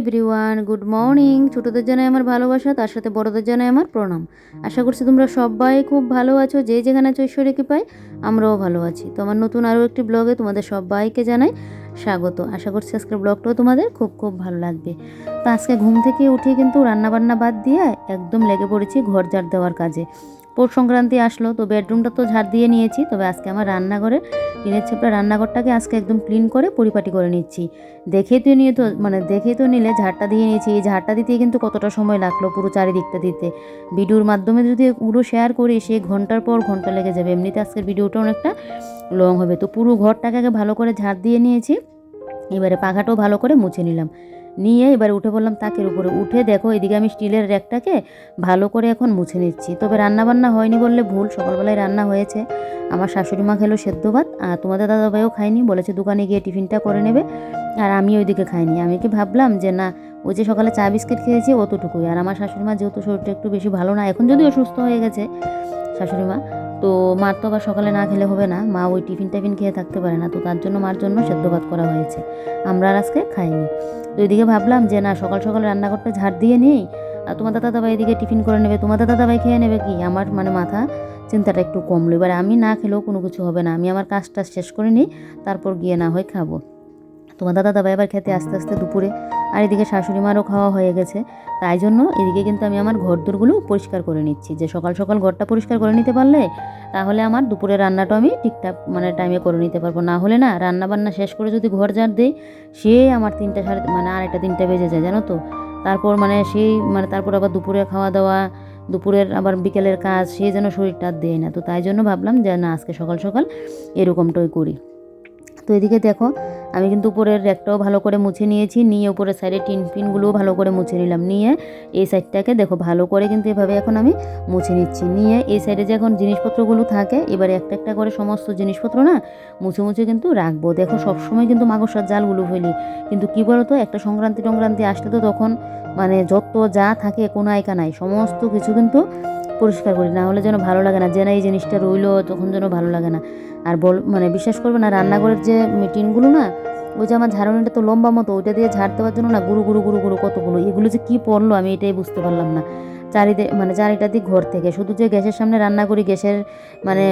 Everyone, good morning. ছোটোদের জানাই আমার ভালোবাসা, তার সাথে বড়দের জানাই আমার প্রণাম। আশা করছি তোমরা সবাই খুব ভালো আছো, যে যেখানে আছো ঈশ্বরীকে পাই আমরাও ভালো আছি। তো আমার নতুন আরও একটি ব্লগে তোমাদের সবাইকে জানাই স্বাগত। আশা করছি আজকের ব্লগটাও তোমাদের খুব খুব ভালো লাগবে। তো আজকে ঘুম থেকে উঠে কিন্তু রান্নাবান্না বাদ দিয়ে একদম লেগে পড়েছি ঘর ঝাড় দেওয়ার কাজে। পৌষ সংক্রান্তি আসলো, তো বেডরুমটা তো ঝাড় দিয়ে নিয়েছি, তবে আজকে আমার রান্নাঘরে টিনের ছেপড়া রান্নাঘরটাকে আজকে একদম ক্লিন করে পরিপাটি করে নিচ্ছি। দেখে তো নিয়ে তো মানে দেখে তো নিলে ঝাড়টা দিয়ে নিয়েছি, এই ঝাড়টা দিতে কিন্তু কতটা সময় লাগল পুরো চারিদিকটা দিতে। ভিডিওর মাধ্যমে যদি পুরো শেয়ার করি, সে ঘণ্টার পর ঘণ্টা লেগে যাবে, এমনিতে আজকের ভিডিওটা অনেকটা লং হবে। তো পুরো ঘরটাকে আগে ভালো করে ঝাড় দিয়ে নিয়েছি, এবারে পাখাটাও ভালো করে মুছে নিলাম। নিয়ে এবারে উঠে বললাম, তাকের উপরে উঠে দেখো, এদিকে আমি স্টিলের র্যাকটাকে ভালো করে এখন মুছে নিচ্ছি। তবে রান্না বান্না হয়নি বললে ভুল, সকালবেলায় রান্না হয়েছে। আমার শাশুড়ি মা খেলো সেদ্ধ ভাত, আর তোমাদের দাদাভাইও খায়নি, বলেছে দোকানে গিয়ে টিফিনটা করে নেবে, আর আমি ওইদিকে খাইনি। আমি কি ভাবলাম যে, না, ওই যে সকালে চা বিস্কিট খেয়েছি, অতটুকুই। আর আমার শাশুড়ি মা যেহেতু শরীরটা একটু বেশি ভালো না, এখন যদিও সুস্থ হয়ে গেছে শাশুড়ি মা তো মার তো আবার সকালে না খেলে হবে না। মা ওই টিফিন টাইফিন খেয়ে থাকতে পারে না। তো তার জন্য মার জন্য সেদ্ধ ভাত করা হয়েছে। আমরা আর আজকে খাইনি। তো এদিকে ভাবলাম যে, না, সকাল সকাল রান্নাঘরটা ঝাড় দিয়ে নিই। আর তোমাদের দাদা ভাই এদিকে টিফিন করে নেবে। তোমাদের দাদা ভাই খেয়ে নেবে কি? আমার মানে মাথা চিন্তাটা একটু কমলো। এবার আমি না খেলেও কোনো কিছু হবে না। আমি আমার কাজটা শেষ করে নিই। তারপর গিয়ে না হয় খাব। তোমার দাদা দাবাই এবার খেতে আস্তে আস্তে দুপুরে, আর এদিকে শাশুড়ি মারও খাওয়া হয়ে গেছে। তাই জন্য এদিকে কিন্তু আমি আমার ঘর দোরগুলো পরিষ্কার করে নিচ্ছি। যে সকাল সকাল ঘরটা পরিষ্কার করে নিতে পারলে, তাহলে আমার দুপুরে রান্নাটা আমি ঠিকঠাক মানে টাইমে করে নিতে পারব। না হলে না রান্না বান্না শেষ করে যদি ঘর ঝাড় দেই, সে আমার তিনটা সাড়ে মানে আড়াইটা তিনটা বেজে যায়, জানো তো? তারপর মানে সেই মানে তারপর আবার দুপুরে খাওয়া দাওয়া, দুপুরের আবার বিকেলের কাজ, সে যেন শরীরটা দেয় না। তো তাই জন্য ভাবলাম যে না, আজকে সকাল সকাল এরকমটাই করি। তো এদিকে দেখো, আমি কিন্তু উপরের র্যাকটাও ভালো করে মুছে নিয়েছি। নিয়ে উপরের সাইডে টিন পিনগুলোও ভালো করে মুছে নিলাম। নিয়ে এই সাইডটাকে দেখো, ভালো করে কিন্তু এভাবে এখন আমি মুছে নিচ্ছি। নিয়ে এই সাইডে যে এখন জিনিসপত্রগুলো থাকে, এবারে একটা একটা করে সমস্ত জিনিসপত্র না মুছে মুছে কিন্তু রাখব। দেখো, সবসময় কিন্তু মাগসার জালগুলো ফেলি। কিন্তু কি বলতো, একটা সংক্রান্তি টংক্রান্তি আসলে তো তখন মানে যত যা থাকে কোনো আয়কা নাই। সমস্ত কিছু কিন্তু পরিষ্কার করি, না হলে যেন ভালো লাগে না। যে না এই জিনিসটা রইল, তখন যেন ভালো লাগে না। আর বল মানে বিশ্বাস করবে না, রান্নাঘরের যে টিনগুলো না, ওই যে আমার ঝাড়ুনিটা তো লম্বা মতো, ওইটা দিয়ে ঝাড় দেওয়ার জন্য না গুরু গুরু গুরু গুরু কতগুলো, এগুলো যে কী পড়ল আমি এটাই বুঝতে পারলাম না। চারিদিকে মানে চারিটা দিক ঘর থেকে, শুধু যে গ্যাসের সামনে রান্না করি, গ্যাসের মানে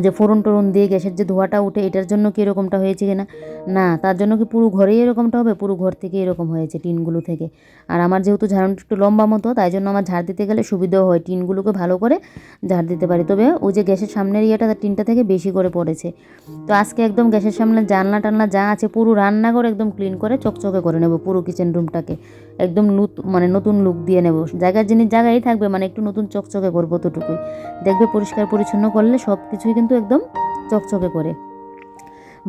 যে ফোড়ন টোরন দিয়ে গ্যাসের যে ধোঁয়াটা উঠে এটার জন্য কি এরকমটা হয়েছে কিনা? না, তার জন্য কি পুরো ঘরেই এরকমটা হবে? পুরো ঘর থেকে এরকম হয়েছে টিনগুলো থেকে। আর আমার যেহেতু ঝাড়ুনটা একটু লম্বা মতো, তাই জন্য আমার ঝাড় দিতে গেলে সুবিধাও হয় টিনগুলোকে ভালো করে ঝাড় দিতে পারি। তবে ওই যে গ্যাসের সামনের ইয়েটা, তার টিনটা থেকে বেশি করে পড়েছে। তো আজকে একদম গ্যাসের সামনে জানলা টানলা যা আছে, পুরো রান্নাঘর একদম ক্লিন করে চকচকে করে নেব পুরো কিচেন রুমটাকে। একদম নুত মানে নতুন লুক দিয়ে নেব। জায়গার জিনিস জায়গায় থাকবে মানে একটু নতুন চকচকে করব ততটুকুই। দেখবে পরিষ্কার পরিচ্ছন্ন করলে সব কিছুই কিন্তু একদম চকচকে করে।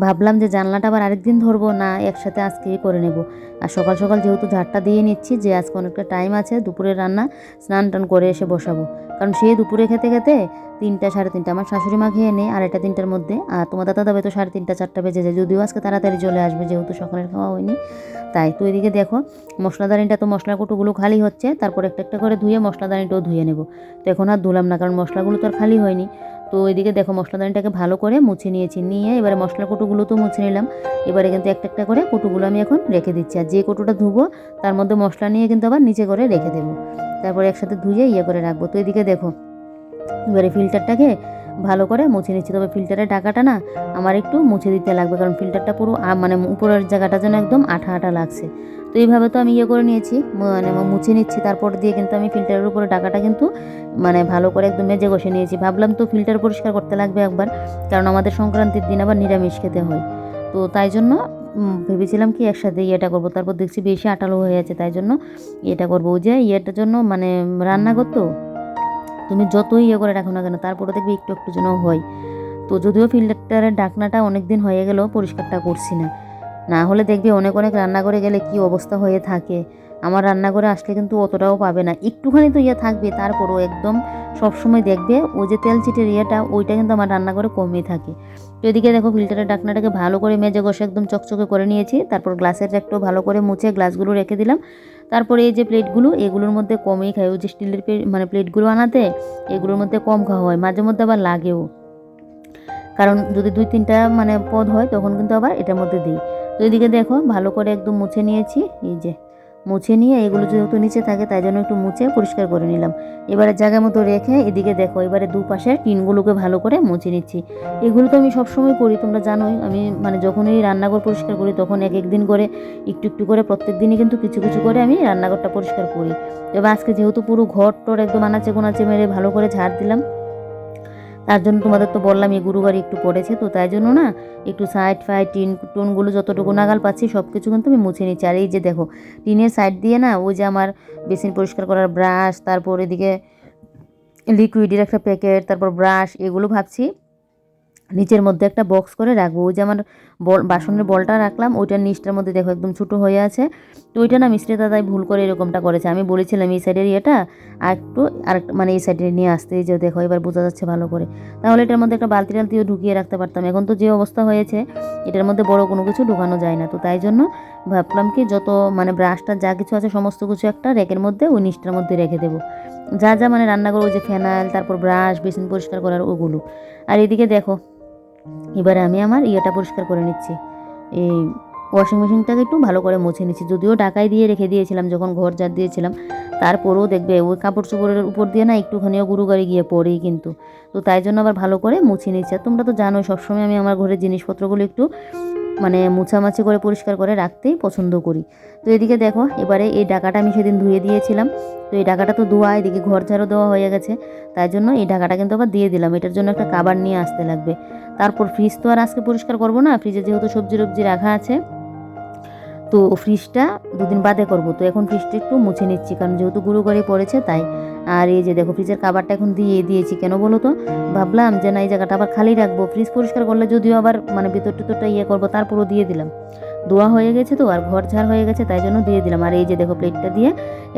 ভাবলাম যে জানলাটা আবার আরেকদিন ধরবো না, একসাথে আজকেই করে নেব। আর সকাল সকাল যেহেতু ঝাড়টা দিয়ে নিচ্ছি, যে আজকে অনেকটা টাইম আছে, দুপুরে রান্না, স্নান টান করে এসে বসাবো। কারণ সে দুপুরে খেতে খেতে তিনটা, সাড়ে তিনটা, আমার শাশুড়ি মা খেয়ে নেয় আড়াইটা, তিনটার মধ্যে। আর তোমার দাদা দাবে তো সাড়ে তিনটা, চারটা বেজে যায়, যদিও আজকে তাড়াতাড়ি চলে আসবে, যেহেতু সকালের খাওয়া হয়নি। তাই তো এদিকে দেখো, মশলাদানিটা তো মশলা কুটোগুলো খালি হচ্ছে, তারপর একটা একটা করে ধুয়ে মশলাদানিটাও ধুয়ে নেব। তো এখন আর ধুলাম না, কারণ মশলাগুলো তো আর খালি হয়নি। তো এদিকে দেখো মশলাদানিটাকে ভালো করে মুছে নিয়েছি। নিয়ে এবারে মশলা কুটোগুলো তো মুছে নিলাম। এবারে কিন্তু একটা একটা করে কুটোগুলো আমি এখন রেখে দিচ্ছি। আর যে কুটোটা ধুবো, তার মধ্যে মশলা নিয়ে কিন্তু আবার নিচে করে রেখে দেবো। তারপরে একসাথে ধুয়ে ইয়ে করে রাখব। তো এদিকে দেখো, এবারে ফিল্টারটাকে ভালো করে মুছে নিচ্ছি। তবে ফিল্টারের টাকাটা না আমার একটু মুছে দিতে লাগবে। কারণ ফিল্টারটা পুরো মানে উপরের জায়গাটা যেন একদম আঠা আঠা লাগছে। তো এইভাবে তো আমি ইয়ে করে নিয়েছি। মানে মুছে নিচ্ছি, তারপর দিয়ে কিন্তু আমি ফিল্টারের উপরে ডাকাটা কিন্তু মানে ভালো করে একদম মেজে বসে নিয়েছি। ভাবলাম তো ফিল্টার পরিষ্কার করতে লাগবে একবার, কারণ আমাদের সংক্রান্তির দিন আবার নিরামিষ খেতে হয়। তো তাই জন্য ভেবেছিলাম কি একসাথে ইয়েটা করব। তারপর দেখছি বেশি আটালো হয়ে আছে, তাই জন্য ইয়েটা করব। যে ইয়েটার জন্য মানে রান্না করতো তুমি যতই ইয়ে করে রাখো না কেন তারপরে দেখবে একটু একটু যেন হয়। তো যদিও ফিল্টারের ডাকনাটা অনেক দিন হয়ে গেলেও পরিষ্কারটা করছি না। না হলে দেখবে অনেক অনেক রান্না করে গেলে কি অবস্থা হয়ে থাকে। আমার রান্নাঘরে আসলে কিন্তু অতটাও পাবে না। একটুখানি তো ইয়ে থাকবে, তারপরও একদম সবসময় দেখবে ওই যে তেল চিটের ইয়েটা, ওইটা কিন্তু আমার রান্নাঘরে কমই থাকে। তো এদিকে দেখো ফিল্টারের ডাকনাটাকে ভালো করে মেজে ঘষে একদম চকচকে করে নিয়েছি। তারপর গ্লাসের একটু ভালো করে মুছে গ্লাসগুলো রেখে দিলাম। তারপরে এই যে প্লেটগুলো, এগুলোর মধ্যে কমই খাই। ওই যে স্টিলের মানে প্লেটগুলো আনাতে, এগুলোর মধ্যে কম খাওয়া হয়। মাঝে মধ্যে আবার লাগেও। কারণ যদি দুই তিনটা মানে পদ হয়, তখন কিন্তু আবার এটার মধ্যে দিই। তো এদিকে দেখো, ভালো করে একদম মুছে নিয়েছি। এই যে, মুছে নিয়ে এগুলো যেহেতু নিচে থাকে, তাই জন্য একটু মুছে পরিষ্কার করে নিলাম। এবারে জায়গা মতো রেখে এদিকে দেখো, এবারে দুপাশের টিনগুলোকে ভালো করে মুছে নিচ্ছি। এগুলো তো আমি সবসময় করি, তোমরা জানোই। আমি মানে যখনই রান্নাঘর পরিষ্কার করি, তখন এক এক দিন করে, একটু একটু করে প্রত্যেক দিনই কিন্তু কিছু কিছু করে আমি রান্নাঘরটা পরিষ্কার করি। এবার আজকে যেহেতু পুরো ঘর টর একদম আনাচে গোনাচে মেরে ভালো করে ঝাড় দিলাম তার জন্য তোমাদের তো বললাম এই গুরুবারি একটু পড়েছে তো তাই জন্য না একটু সাইড ফাইড টিন, টোনগুলো যতটুকু নাগাল পাচ্ছি সব কিছু কিন্তু আমি মুছে নিচ্ছি। আর এই যে দেখো, টিনের সাইড দিয়ে না ওই যে আমার বেসিন পরিষ্কার করার ব্রাশ তারপর এদিকে লিকুইডের একটা প্যাকেট তারপর ব্রাশ এগুলো ভাবছি নিচের মধ্যে একটা বক্স করে রাখব। ওই যে আমার বল, বাসনের বলটা রাখলাম ওইটার নিচটার মধ্যে দেখো একদম ছোটো হয়ে আছে। তো ওইটা না মিস্ত্রি দাদাই ভুল করে এরকমটা করেছে। আমি বলেছিলাম, এই সাইডের ইয়েটা আর একটু, আর মানে এই সাইডে নিয়ে আসতে যে দেখো, এবার বোঝা যাচ্ছে ভালো করে। তাহলে এটার মধ্যে একটা বালতি টালতিও ঢুকিয়ে রাখতে পারতাম। এখন তো যে অবস্থা হয়েছে, এটার মধ্যে বড় কোনো কিছু ঢুকানো যায় না। তো তাই জন্য ভাবলাম কি, যত মানে ব্রাশটা যা কিছু আছে, সমস্ত কিছু একটা র্যাকের মধ্যে, ওই নিচটার মধ্যে রেখে দেবো। যা যা মানে রান্নাঘর, ওই যে ফেনাইল, তারপর ব্রাশ বেসিন পরিষ্কার করার ওগুলো। আর এদিকে দেখো, এবারে আমি আমার ইয়েটা পরিষ্কার করে নিচ্ছি। এই ওয়াশিং মেশিনটাকে একটু ভালো করে মুছে নিচ্ছি যদিও ডাকাই দিয়ে রেখে দিয়েছিলাম, যখন ঘর ঝাড় দিয়েছিলাম, তারপরেও দেখবে ওই কাপড় চোপড়ের উপর দিয়ে না একটুখানিও গুরু গাড়ি গিয়ে পড়েই কিন্তু। তো তাই জন্য আবার ভালো করে মুছে নিচ্ছি আর তোমরা তো জানোই, সবসময় আমি আমার ঘরের জিনিসপত্রগুলো একটু মানে মুছামাছি করে পরিষ্কার করে রাখতেই পছন্দ করি। তো এদিকে দেখো, এবারে এই ডাকাটা আমি সেদিন ধুয়ে দিয়েছিলাম। তো এই ডাকাটা তো ধোয়া, এদিকে ঘর ঝাড়ও দেওয়া হয়ে গেছে। তাই জন্য এই ঢাকাটা কিন্তু আবার দিয়ে দিলাম। এটার জন্য একটা কাবার নিয়ে আসতে লাগবে। তারপর ফ্রিজ তো আর আজকে পরিষ্কার করব না। ফ্রিজে যেহেতু সবজি টবজি রাখা আছে তো ফ্রিজটা দুদিন বাদে করব। তো এখন ফ্রিজটা একটু মুছে নিচ্ছি, কারণ যেহেতু গুঁড়ো করে পড়েছে তাই। আর এই যে দেখো, ফ্রিজের কাবারটা এখন দিয়ে দিয়েছি। কেন বলো তো? ভাবলাম যে না, এই জায়গাটা আবার খালি রাখব। ফ্রিজ পরিষ্কার করলে যদিও আবার মানে ভিতর টিতরটা ইয়ে করব, তারপরও দিয়ে দিলাম। দোয়া হয়ে গেছে তো, আর ঘর ঝাড় হয়ে গেছে, তাই জন্য দিয়ে দিলাম। আর এই যে দেখো প্লেটটা দিয়ে,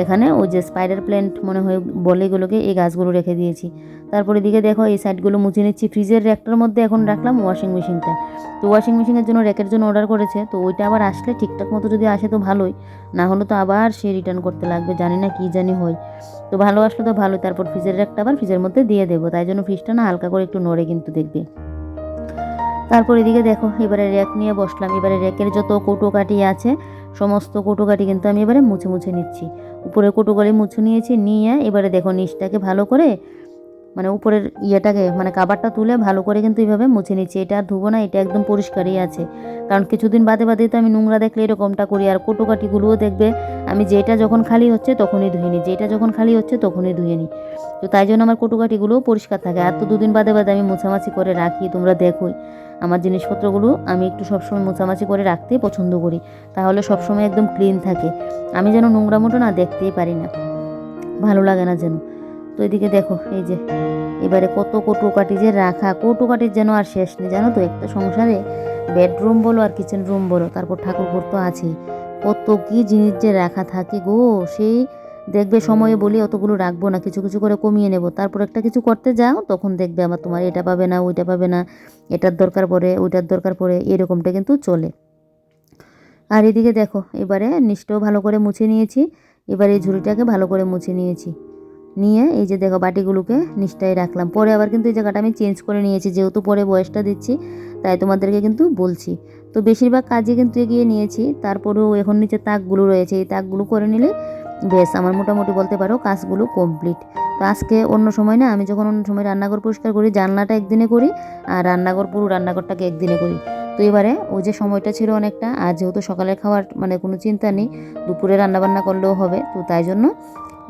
এখানে ওই যে স্পাইডার প্ল্যান্ট মনে হয় বলে এগুলোকে এই গাছগুলো রেখে দিয়েছি। তারপরে দিকে দেখো এই সাইডগুলো মুছে নিচ্ছি। ফ্রিজের র্যাকটার মধ্যে এখন রাখলাম ওয়াশিং মেশিনটা তো ওয়াশিং মেশিনের জন্য র্যাকের জন্য অর্ডার করেছে, তো ওইটা আবার আসলে ঠিকঠাক মতো যদি আসে তো ভালোই। না হলে তো আবার সে রিটার্ন করতে লাগবে, জানি না কী জানি হয়। তো ভালো আসলে তো ভালো তারপর ফ্রিজের র্যাকটা আবার ফ্রিজের মধ্যে দিয়ে দেবো। তাই জন্য ফ্রিজটা না হালকা করে একটু নড়ে কিন্তু দেখবে। তারপর এদিকে দেখো, এবারে র্যাক নিয়ে বসলাম। এবারে র্যাকের যত কৌটোকাটি আছে, সমস্ত কৌটোকাটি কিন্তু আমি এবারে মুছে মুছে নিচ্ছি। উপরে কৌটোকাটি মুছে নিয়েছি, নিয়ে এবারে দেখো নিচটাকে ভালো করে মানে উপরের ইয়েটাকে মানে কাবারটা তুলে ভালো করে কিন্তু এইভাবে মুছে নিচ্ছি। এটা আর ধুবো না, এটা একদম পরিষ্কারই আছে। কারণ কিছুদিন বাদে বাদে তো আমি নোংরা দেখলে এরকমটা করি, আর কৌটোকাটিগুলোও দেখবে, আমি যেটা যখন খালি হচ্ছে তখনই ধুয়ে নিই, যেটা যখন খালি হচ্ছে তখনই ধুয়ে নিই। তো তাই জন্য আমার কৌটোকাটিগুলোও পরিষ্কার থাকে। আর তো দুদিন বাদে বাদে আমি মোছামাছি করে রাখি, তোমরা দেখোই। আমার জিনিসপত্রগুলো আমি একটু সবসময় মোছামাছি করে রাখতে পছন্দ করি। তাহলে সবসময় একদম ক্লিন থাকে। আমি যেন নোংরা মোটো না দেখতেই পারি না। ভালো লাগে না যেন। তো এদিকে দেখো, এই যে, এবারে কত কৌটোকাটি যে রাখা কৌটোকাটির যেন আর শেষ নেই, জানো তো? একটা সংসারে বেডরুম বলো আর কিচেন রুম বলো, তারপর ঠাকুরঘর তো আছেই। কত কি জিনিস যে রাখা থাকে গো, সেই দেখবে সময়ে বলি অতগুলো রাখব না, কিছু কিছু করে কমিয়ে নেব। তারপর একটা কিছু করতে যাও, তখন দেখবে আবার তোমার এটা পাবে না, ওইটা পাবে না, এটার দরকার পড়ে, ওইটার দরকার পড়ে, এরকমটা কিন্তু চলে। আর এদিকে দেখো, এবারে নিচটাও ভালো করে মুছে নিয়েছি, এবার এই ঝুড়িটাকে ভালো করে মুছে নিয়েছি। নিয়ে এই যে দেখো বাটিগুলোকে নিচটাই রাখলাম। পরে আবার কিন্তু এই জায়গাটা আমি চেঞ্জ করে নিয়েছি, যেহেতু পরে বয়সটা দিচ্ছি, তাই তোমাদেরকে কিন্তু বলছি। তো বেশিরভাগ কাজে কিন্তু এগিয়ে নিয়েছি, তারপরেও এখন নিচে তাকগুলো রয়েছে। এই তাকগুলো করে নিলে বেশ আমার মোটামুটি বলতে পারো কাজগুলো কমপ্লিট তো আজকে অন্য সময় না, আমি যখন অন্য সময় রান্নাঘর পরিষ্কার করি, জানলাটা একদিনে করি আর রান্নাঘর পুরো রান্নাঘরটাকে একদিনে করি। তো এবারে ওই যে সময়টা ছিল অনেকটা, আর যেহেতু সকালের খাওয়ার মানে কোনো চিন্তা নেই, দুপুরে রান্নাবান্না করলেও হবে, তো তাই জন্য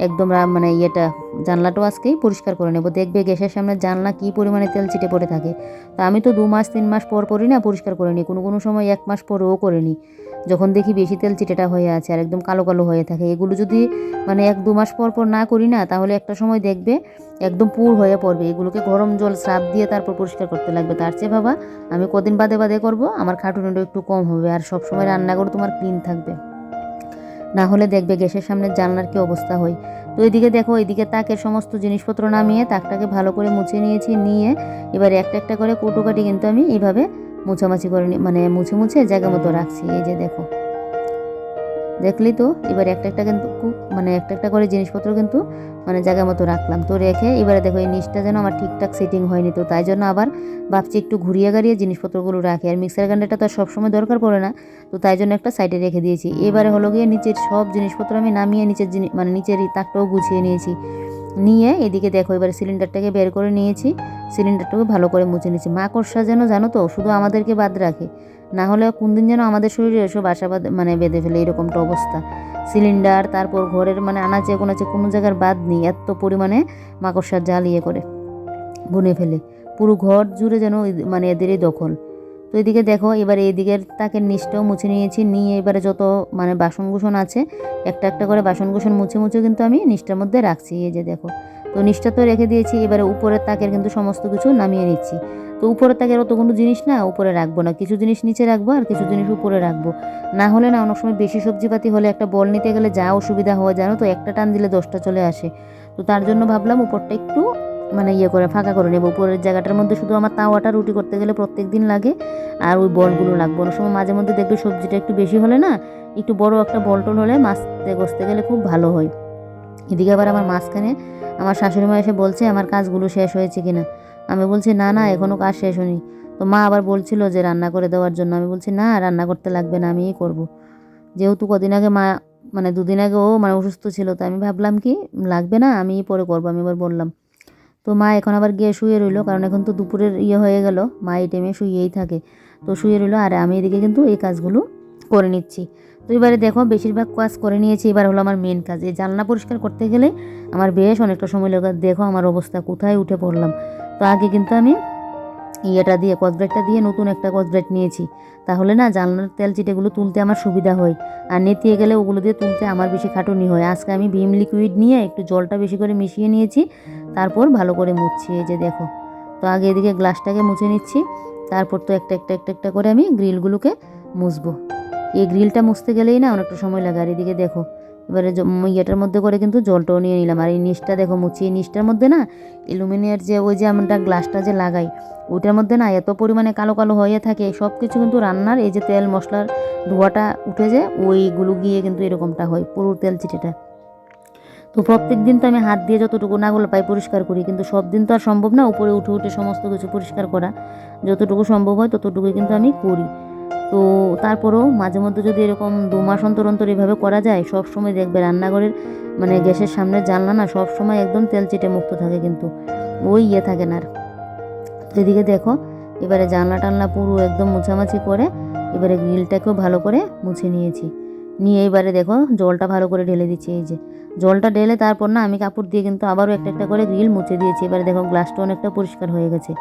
একদম মানে ইয়েটা, জানলাটাও আজকেই পরিষ্কার করে নেব। দেখবে গ্যাসের সামনে জানলা কী পরিমাণে তেল ছিটে পড়ে থাকে। তো আমি তো দু মাস, তিন মাস পর পরই না পরিষ্কার করে নিই। কোনো কোনো সময় এক মাস পরেও করে নিই। যখন দেখি বেশি তেল চিটেটা হয়ে আছে আর একদম কালো কালো হয়ে থাকে, এগুলো যদি মানে এক দু মাস পর পর না করি না, তাহলে একটা সময় দেখবে একদম পুর হয়ে পড়বে। এগুলোকে গরম জল স্রাব দিয়ে তারপর পরিষ্কার করতে লাগবে। তার চেয়ে বাবা আমি কদিন বাদে বাদে করব, আমার খাটুনিটা একটু কম হবে। আর সব সময় রান্নাঘর তোমার ক্লিন থাকবে। না হলে দেখবে গ্যাসের সামনে জানলার কি অবস্থা হয়। তো এদিকে দেখো এদিকে তাকের সমস্ত জিনিসপত্র নামিয়ে তাকটাকে ভালো করে মুছে নিয়েছি, নিয়ে এবার একটা একটা করে কৌটোকাটি কিন্তু আমি এইভাবে মুছামাছি করে মানে মুছে মুছে জায়গা মতো রাখছি। এই যে দেখো। দেখলি তো? এবার একটা একটা কিন্তু মানে একটা একটা করে জিনিসপত্র কিন্তু মানে জায়গা মতো রাখলাম। তো রেখে এবারে দেখো এই নিচটা যেন আমার ঠিকঠাক সেটিং হয়নি তো, তাই জন্য আবার ভাবছি একটু ঘুরিয়ে গাড়িয়ে জিনিসপত্রগুলো রাখি। আর মিক্সার গ্রাইন্ডারটা তো আর সবসময় দরকার পড়ে না, তো তাই জন্য একটা সাইডে রেখে দিয়েছি। এবারে হলো গিয়ে নিচের সব জিনিসপত্র আমি নামিয়ে নিচের জিনিস মানে নিচের তাকটাও গুছিয়ে নিয়েছি। নিয়ে এদিকে দেখো এবারে সিলিন্ডারটাকে বের করে নিয়েছি সিলিন্ডারটাকে ভালো করে মুছে নিয়েছি। মাকড়সা যেন জানো তো, শুধু আমাদেরকে বাদ রাখে। না হলে কোন দিন যেন আমাদের শরীরে এসব বাসা মানে বেঁধে ফেলে এরকমটা অবস্থা। সিলিন্ডার, তারপর ঘরের মানে আনাচে কোনাচে কোনো জায়গার বাদ নেই, এত পরিমাণে মাকড়সার জাল ইয়ে করে, বুনে ফেলে। পুরো ঘর জুড়ে যেন মানে এদেরই দখল। তো এদিকে দেখো, এবারে এদিকের তাকের নিচটাও মুছে নিয়েছি, নিয়ে এবারে যত মানে বাসন কুসন আছে, একটা একটা করে বাসন কুসন মুছে মুছে কিন্তু আমি নিচটার মধ্যে রাখছি, এই যে দেখো। তো নিচটা তো রেখে দিয়েছি, এবারে উপরের তাকের কিন্তু সমস্ত কিছু নামিয়ে নিচ্ছি। তো উপরের তাকের অত কোনো জিনিস না, উপরে রাখব না। কিছু জিনিস নিচে রাখব আর কিছু জিনিস উপরে রাখব। না হলে না, অনেক সময় বেশি সবজিপাতি হলে একটা বল নিতে গেলে যা অসুবিধা হয়, জানো তো, একটা টান দিলে দশটা চলে আসে। তো তার জন্য ভাবলাম উপরটা একটু মানে ইয়ে করে, ফাঁকা করে নেব। উপরের জায়গাটার মধ্যে শুধু আমার তাওয়াটা রুটি করতে গেলে প্রত্যেক দিন লাগে, আর ওই বলগুলো লাগবে। অনেক সময় মাঝে মধ্যে দেখবে সবজিটা একটু বেশি হলে না, একটু বড় একটা বল টল হলে মাছতে গসতে গেলে খুব ভালো হয়। এদিকে আবার আমার মাঝখানে আমার শাশুড়ি মা এসে বলছে, আমার কাজগুলো শেষ হয়েছে কিনা? আমি বলছি, না না এখনও কাজ শেষ হয়নি। তো মা আবার বলছিল যে রান্না করে দেওয়ার জন্য। আমি বলছি, না, রান্না করতে লাগবে না আমিই করব। যেহেতু কদিন আগে মা মানে দুদিন আগে ও মানে অসুস্থ ছিল, তো আমি ভাবলাম কি, লাগবে না আমিই পরে করব, আমি এবার বললাম। তো মা এখন আবার গিয়ে শুয়ে রইল, কারণ এখন তো দুপুরের ইয়ে হয়ে গেল, মা এই টাইমে শুয়েই থাকে। তো শুয়ে রইল, আর আমি এদিকে কিন্তু এই কাজগুলো করে নিচ্ছি। তো এবারে দেখো, বেশিরভাগ কাজ করে নিয়েছি, এবার হলো আমার মেন কাজ। এই জানলা পরিষ্কার করতে গেলে আমার বেশ অনেকটা সময় লাগে। দেখো আমার অবস্থা, কোথায় উঠে পড়লাম। তো আগে কিন্তু আমি ইয়েটা দিয়ে কসব্রেটটা দিয়ে নতুন একটা কসব্রেট নিয়েছি। তাহলে না জানলার তেল চিটেগুলো তুলতে আমার সুবিধা হয়। আর নেতিয়ে গেলে ওগুলো দিয়ে তুলতে আমার বেশি খাটুনি হয়। আজকে আমি ভিম লিকুইড নিয়ে একটু জলটা বেশি করে মিশিয়ে নিয়েছি, তারপর ভালো করে মুছছি। এই যে দেখো, তো আগে এদিকে গ্লাসটাকে মুছে নিচ্ছি, তারপর তো একটা একটা একটা একটা করে আমি গ্রিলগুলোকে মুছবো। এই গ্রিলটা মুছতে গেলেই না অনেকটা সময় লাগে। আর এদিকে দেখো এবারে ইয়েটার মধ্যে করে কিন্তু জলটাও নিয়ে নিলাম। আর এই নিচটা দেখো মুছি এই নিচটার মধ্যে না অ্যালুমিনিয়ার যে ওই যে আমরা গ্লাসটা যে লাগাই, ওইটার মধ্যে না এত পরিমাণে কালো কালো হয়ে থাকে সব কিছু কিন্তু রান্নার এই যে তেল মশলার ধোয়াটা উঠে যায় ওইগুলো গিয়ে কিন্তু এরকমটা হয়, পুরো তেল চিটেটা তো প্রত্যেক দিন তো আমি হাত দিয়ে যতটুকু নাগুলো পাই পরিষ্কার করি, কিন্তু সব দিন তো আর সম্ভব না, উপরে উঠে উঠে সমস্ত কিছু পরিষ্কার করা। যতটুকু সম্ভব হয় ততটুকুই কিন্তু আমি করি। তো তারপরেও মাঝে মধ্যে যদি এরকম দু মাস অন্তর অন্তর এভাবে করা যায়, সব সময় দেখবে রান্নাঘরের মানে গ্যাসের সামনে জানলা না সব সময় একদম তেল চিটে মুক্ত থাকে কিন্তু, ওই ইয়ে থাকে না আর। এদিকে দেখো, এবারে জানলা টানলা পুরো একদম মুছামাছি করে, এবারে গ্রিলটাকেও ভালো করে মুছে নিয়েছি। নিয়ে এবারে দেখো, জলটা ভালো করে ঢেলে দিচ্ছি, এই যে। জলটা ঢেলে তারপর না আমি কাপড় দিয়ে কিন্তু আবারও একটা একটা করে গ্রিল মুছে দিয়েছি। এবারে দেখো, গ্লাসটা অনেকটা পরিষ্কার হয়ে গেছে।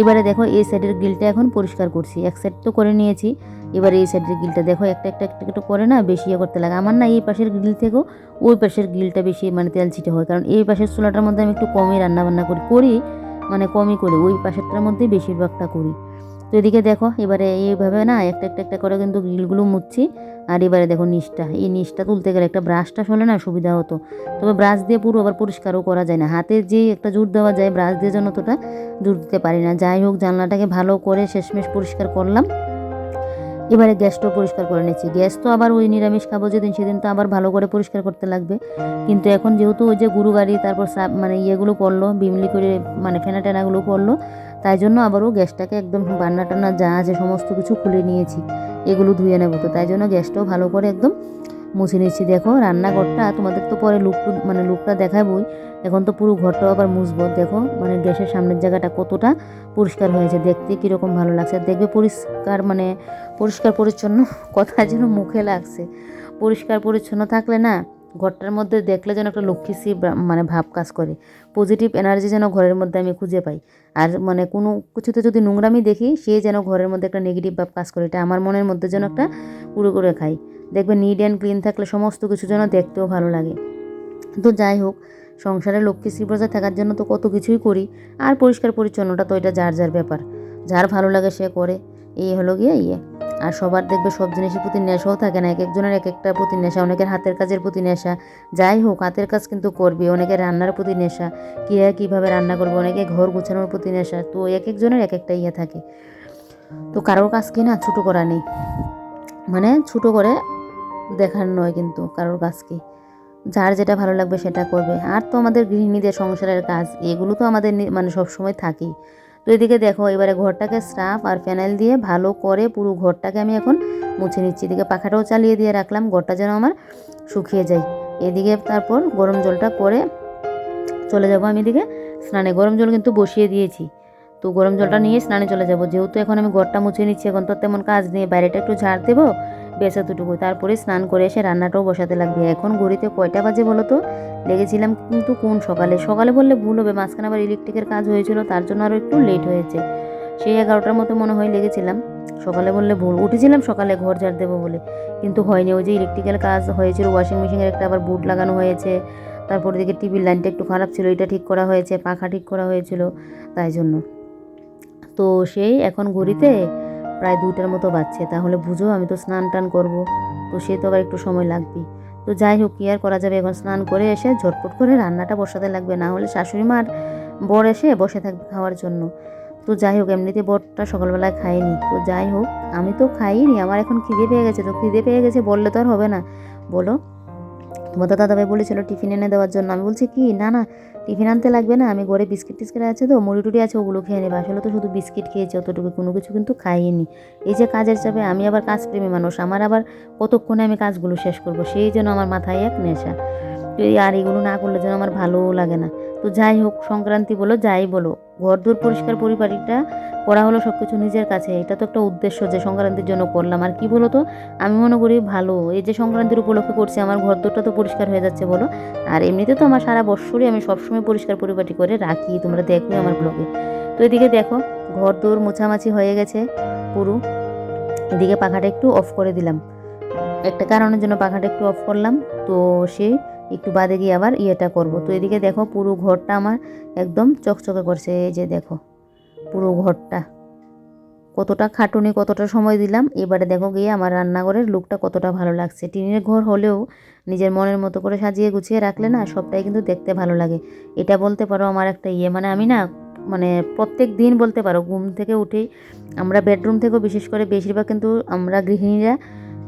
এবারে দেখো এই সাইডের গিলটা এখন পরিষ্কার করছি। এক সাইড তো করে নিয়েছি, এবার এই সাইডের গিলটা দেখো, একটা একটা একটা, একটু করে না বেশি ইয়ে করতে লাগে। আমার না এই পাশের গ্রিল থেকেও ওই পাশের গ্রিলটা বেশি মানে তেল ছিটে হয়। কারণ এই পাশের চুলাটার মধ্যে আমি একটু কমই রান্না বান্না করি করি মানে কমই করি, ওই পাশেরটার মধ্যেই বেশিরভাগটা করি। তো এদিকে দেখো, এবারে এইভাবে না একটা একটা একটা করে কিন্তু গ্রিলগুলো মুছছি আর এবারে দেখো নিচটা, এই নিচটা তুলতে গেলে একটা ব্রাশটা হলে না সুবিধা হতো। তবে ব্রাশ দিয়ে পুরো আবার পরিষ্কারও করা যায় না। হাতে যে একটা জোর দেওয়া যায়, ব্রাশ দিয়ে যেন অতটা জুট দিতে পারি না। যাই হোক, জানলাটাকে ভালো করে শেষমেশ পরিষ্কার করলাম। এবারে গ্যাসটাও পরিষ্কার করে নিচ্ছি। গ্যাস তো আবার ওই নিরামিষ খাব যেদিন সেদিন তো আবার ভালো করে পরিষ্কার করতে লাগবে। কিন্তু এখন যেহেতু ওই যে গুরু গাড়ি, তারপর মানে ইয়েগুলো পড়ল বিমলি করে মানে ফেনা টেনাগুলো পড়ল তাই জন্য আবারও গ্যাসটাকে একদম বান্না টান্না যা আছে সমস্ত কিছু খুলে নিয়েছি। এগুলো ধুয়ে নেব তো, তাই জন্য গ্যাসটাও ভালো করে একদম মুছে নিচ্ছি দেখো রান্নাঘরটা, তোমাদের তো পরে লুক মানে লুকটা দেখাবই। এখন তো পুরো ঘরটাও আবার মুছবো, দেখো মানে গ্যাসের সামনের জায়গাটা কতটা পরিষ্কার হয়েছে, দেখতে কীরকম ভালো লাগছে। দেখবে পরিষ্কার মানে পরিষ্কার পরিচ্ছন্ন, কথা যেন মুখে লাগছে। পরিষ্কার পরিচ্ছন্ন থাকলে না ঘরটার মধ্যে দেখলে যেন একটা লক্ষ্মীশ্রী মানে ভাব কাজ করে। পজিটিভ এনার্জি যেন ঘরের মধ্যে আমি খুঁজে পাই। আর মানে কোনো কিছুতে যদি নোংরামি দেখি, সে যেন ঘরের মধ্যে একটা নেগেটিভ ভাব কাজ করে। এটা আমার মনের মধ্যে যেন একটা পুরো করে খাই দেখবে নিড অ্যান্ড ক্লিন থাকলে সমস্ত কিছু যেন দেখতেও ভালো লাগে। তো যাই হোক, সংসারে লক্ষ্মীশ্রী প্রজা থাকার জন্য তো কত কিছুই করি। আর পরিষ্কার পরিচ্ছন্নটা তো এটা যার যার ব্যাপার। যার ভালো লাগে সে করে। এই হলো গিয়ে ইয়ে। আর সবার দেখবে সব জিনিসের প্রতি নেশাও থাকে না এক একজনের এক একটা প্রতি নেশা, অনেকের হাতের কাজের প্রতি নেশা। যাই হোক, হাতের কাজ কিন্তু করবে অনেকের রান্নার প্রতি নেশা কীভাবে কীভাবে রান্না করবে, অনেকে ঘর গুছানোর প্রতি নেশা, তো এক একজনের এক একটা ইয়ে থাকে। তো কারোর কাজকে না, ছোটো করা নেই। মানে ছোটো করে দেখার নয় কিন্তু কারোর কাছকে যার যেটা ভালো লাগবে সেটা করবে। আর তো আমাদের গৃহিণীদের সংসারের কাজ, এগুলো তো আমাদের মানে সবসময় থাকেই। তো এদিকে দেখো এবারে ঘরটাকে স্টাফ আর ফ্যানেল দিয়ে ভালো করে পুরো ঘরটাকে আমি এখন মুছে নিচ্ছি। এদিকে পাখাটাও চালিয়ে দিয়ে রাখলাম ঘরটা যেন আমার শুকিয়ে যায়। এদিকে তারপর গরম জলটা করে চলে যাব আমি এদিকে স্নানে। গরম জল কিন্তু বসিয়ে দিয়েছি। তো গরম জলটা নিয়ে স্নানে চলে যাব। যেহেতু এখন আমি ঘরটা মুছে নিচ্ছি এখন তো তেমন কাজ নেই। বাইরেটা একটু ঝাড় দেবো বেশ এতটুকু তারপরে স্নান করে এসে রান্নাটাও বসাতে লাগবে। এখন ঘড়িতে কয়টা বাজে বলো তো? লেগেছিলাম কিন্তু কোন সকালে? সকালে বললে ভুল হবে, মাঝখানে আবার ইলেকট্রিকের কাজ হয়েছিল, তার জন্য আরও একটু লেট হয়েছে। সেই এগারোটার মতো মনে হয় লেগেছিলাম। সকালে বললে ভুল, উঠেছিলাম সকালে, ঘর ঝাড় দেবো বলে। কিন্তু হয়নি, ওই যে ইলেকট্রিক্যাল কাজ হয়েছিল ওয়াশিং মেশিনের একটা আবার বুট লাগানো হয়েছে। তারপর দিকে টিভির লাইনটা একটু খারাপ ছিল, এটা ঠিক করা হয়েছে, পাখা ঠিক করা হয়েছিল, তাই জন্য। তো সেই এখন ঘড়িতে প্রায় দুটার মতো বাজছে, তাহলে বুঝো আমি তো স্নান টান করব। তো সে তো আবার একটু সময় লাগবে তো যাই হোক, কি আর করা যাবে? এখন স্নান করে এসে ঝটপট করে রান্নাটা বসাতে লাগবে, না হলে শাশুড়ি মার বর এসে বসে থাকবে খাওয়ার জন্য। তো যাই হোক, এমনিতে বরটা সকালবেলায় খাইনি তো যাই হোক, আমি তো খাইনি, আমার এখন খিদে পেয়ে গেছে। তো খিদে পেয়ে গেছে বললে তো আর হবে না। বলো তোমাদের দাদাভাই বলেছিল টিফিন এনে দেওয়ার জন্য। আমি বলছি কি? না না টিফিন আনতে লাগবে না, আমি ঘরে বিস্কিট টিস্কিট আছে তো, মুড়ি টুড়ি আছে, ওগুলো খেয়ে নেবে। আসলে তো শুধু বিস্কিট খেয়েছি, অতটুকু কোনো কিছু কিন্তু খাইনি। এই যে কাজের চাপে আমি আবার কাজপ্রেমী মানুষ, আমার আবার কতক্ষণে আমি কাজগুলো শেষ করব? সেই জন্য আমার মাথায় এক নেশা। আর এগুলো না করলে যেন আমার ভালোও লাগে না। তো যাই হোক, সংক্রান্তি বলো, যাই বলো ঘর দূর পরিষ্কার পরিপাটিটা করা হলো সব কিছু নিজের কাছে। এটা তো একটা উদ্দেশ্য যে সংক্রান্তির জন্য করলাম। আর কি বলো তো? আমি মনে করি ভালো। এই যে সংক্রান্তির উপলক্ষে করছি, আমার ঘর দূরটা তো পরিষ্কার হয়ে যাচ্ছে বলো। আর এমনিতে তো আমার সারা বৎসরই আমি সবসময় পরিষ্কার পরিপাটি করে রাখি। তোমরা দেখবে আমার ব্লগে তো এদিকে দেখো ঘর দৌড় মোছামাছি হয়ে গেছে পুরো। এদিকে পাখাটা একটু অফ করে দিলাম। একটা কারণের জন্য পাখাটা একটু অফ করলাম। তো সে একটু বাদে গিয়ে আবার ইয়েটা করব। তো এদিকে দেখো পুরো ঘরটা আমার একদম চকচকে করছে, এই যে দেখো পুরো ঘরটা। কতটা খাটুনি, কতটা সময় দিলাম, এবারে দেখো গিয়ে আমার রান্নাঘরের লুকটা কতটা ভালো লাগছে। টিনের ঘর হলেও নিজের মনের মতো করে সাজিয়ে গুছিয়ে রাখলে না সবটাই কিন্তু দেখতে ভালো লাগে। এটা বলতে পারো আমার একটা ইয়ে মানে আমি না মানে প্রত্যেক দিন বলতে পারো, ঘুম থেকে উঠেই আমরা বেডরুম থেকেও বিশেষ করে বেশিরভাগ কিন্তু আমরা গৃহিণীরা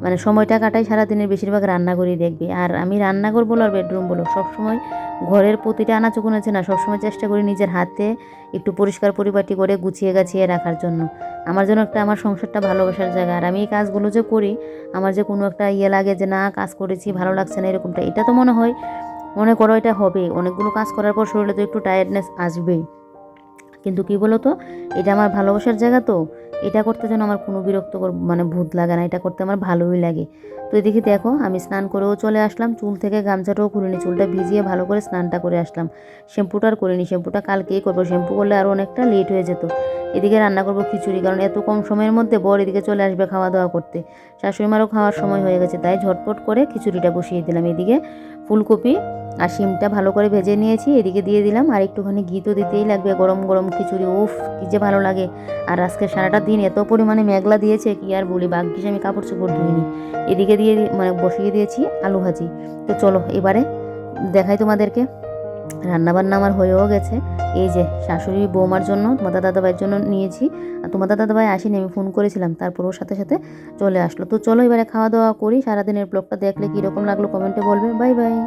মানে সময়টা কাটাই, সারাদিনের বেশিরভাগ রান্নাঘরেই দেখবে। আর আমি রান্নাঘর বলো আর বেডরুম বলো, সবসময় ঘরের প্রতিটা আনাচুকুন আছে না, সবসময় চেষ্টা করি নিজের হাতে একটু পরিষ্কার পরিপাটি করে গুছিয়ে গাছিয়ে রাখার জন্য। আমার জন্য একটা, আমার সংসারটা ভালোবাসার জায়গা। আর আমি এই কাজগুলো যে করি, আমার যে কোনো একটা ইয়ে লাগে যে, না, কাজ করেছি, ভালো লাগছে না, এরকমটা, এটা তো মনে হয়, মনে করো এটা হবে। অনেকগুলো কাজ করার পর শরীরে তো একটু টায়ার্ডনেস আসবেই। কিন্তু কি বলো তো এটা আমার ভালোবাসার জায়গা তো। এটা করতে যেন আমার কোনো বিরক্তকর মানে ভূত লাগে না, এটা করতে আমার ভালোই লাগে। তো এদিকে দেখো, আমি স্নান করেও চলে আসলাম, চুল থেকে গামছাটাও খুলিনি, চুলটা ভিজিয়ে ভালো করে স্নানটা করে আসলাম। শ্যাম্পুটা আর করিনি, শ্যাম্পুটা কালকেই করব, শ্যাম্পু করলে আরও অনেকটা লেট হয়ে যেত। এদিকে রান্না করব খিচুড়ি, কারণ এত কম সময়ের মধ্যে বর এদিকে চলে আসবে খাওয়া দাওয়া করতে। শাশুড়ি মারও খাওয়ার সময় হয়ে গেছে, তাই ঝটপট করে খিচুড়িটা বসিয়ে দিলাম। এদিকে ফুলকপি আর শিমটা ভালো করে ভেজে নিয়েছি, এদিকে দিয়ে দিলাম আর একটুখানি ঘি তো দিতেই লাগবে, গরম গরম খিচুড়ি, উফ, কী যে ভালো লাগে। আর আজকে সারাটা দিন এত পরিমাণে মেঘলা দিয়েছে, কি আর বলি, ভাগ্যিস আমি কাপড় চোপড় ধুইনি। এদিকে দিয়ে মানে বসিয়ে দিয়েছি আলু ভাজি। তো চলো, এবারে দেখাই তোমাদেরকে। রান্নাবান্না আমার হয়েও গেছে। এই যে, শাশুড়ি বৌমার জন্য তোমাদের দাদাভাইয়ের জন্য নিয়েছি। আর তোমাদের দাদাভাই আসেনি, আমি ফোন করেছিলাম। তারপর ওর সাথে সাথে চলে আসলো। তো চলো এবারে খাওয়া দাওয়া করি, সারাদিনের ব্লগটা দেখলে কীরকম লাগল কমেন্টে বলবে। Bye bye